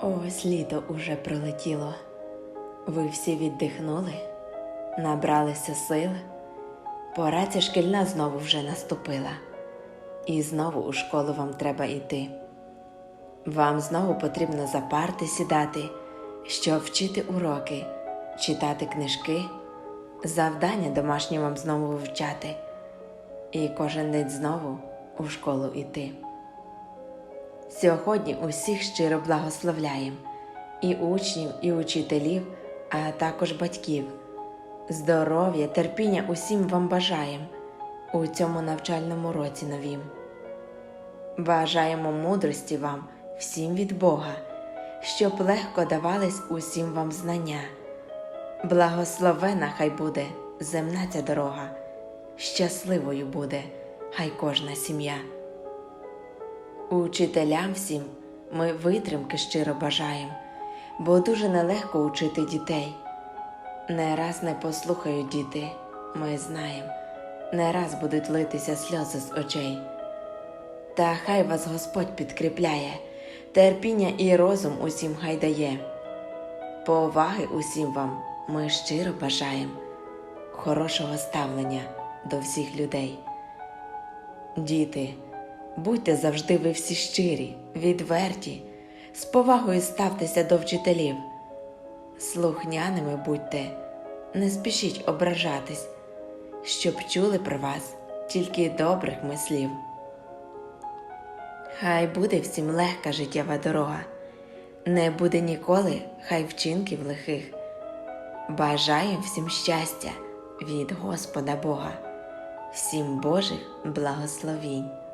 Ось літо уже пролетіло. Ви всі віддихнули, набралися сил. Пора ця шкільна знову вже наступила, і знову у школу вам треба йти. Вам знову потрібно за парти сідати, щоб вчити уроки, читати книжки, завдання домашні вам знову вивчати, і кожен день знову у школу йти. Сьогодні усіх щиро благословляємо і учнів, і учителів, а також батьків. Здоров'я, терпіння усім вам бажаємо у цьому навчальному році новім. Бажаємо мудрості вам всім від Бога, щоб легко давались усім вам знання. Благословена хай буде земна ця дорога, щасливою буде хай кожна сім'я. Учителям всім ми витримки щиро бажаємо, бо дуже нелегко учити дітей. Не раз не послухають діти, ми знаємо, не раз будуть литися сльози з очей. Та хай вас Господь підкріпляє, терпіння і розум усім хай дає. Поваги усім вам ми щиро бажаємо, хорошого ставлення до всіх людей. Діти, будьте завжди ви всі щирі, відверті, з повагою ставтеся до вчителів. Слухняними будьте, не спішіть ображатись, щоб чули про вас тільки добрих мислів. Хай буде всім легка життєва дорога, не буде ніколи хай вчинків лихих. Бажаєм всім щастя від Господа Бога, всім Божих благословінь.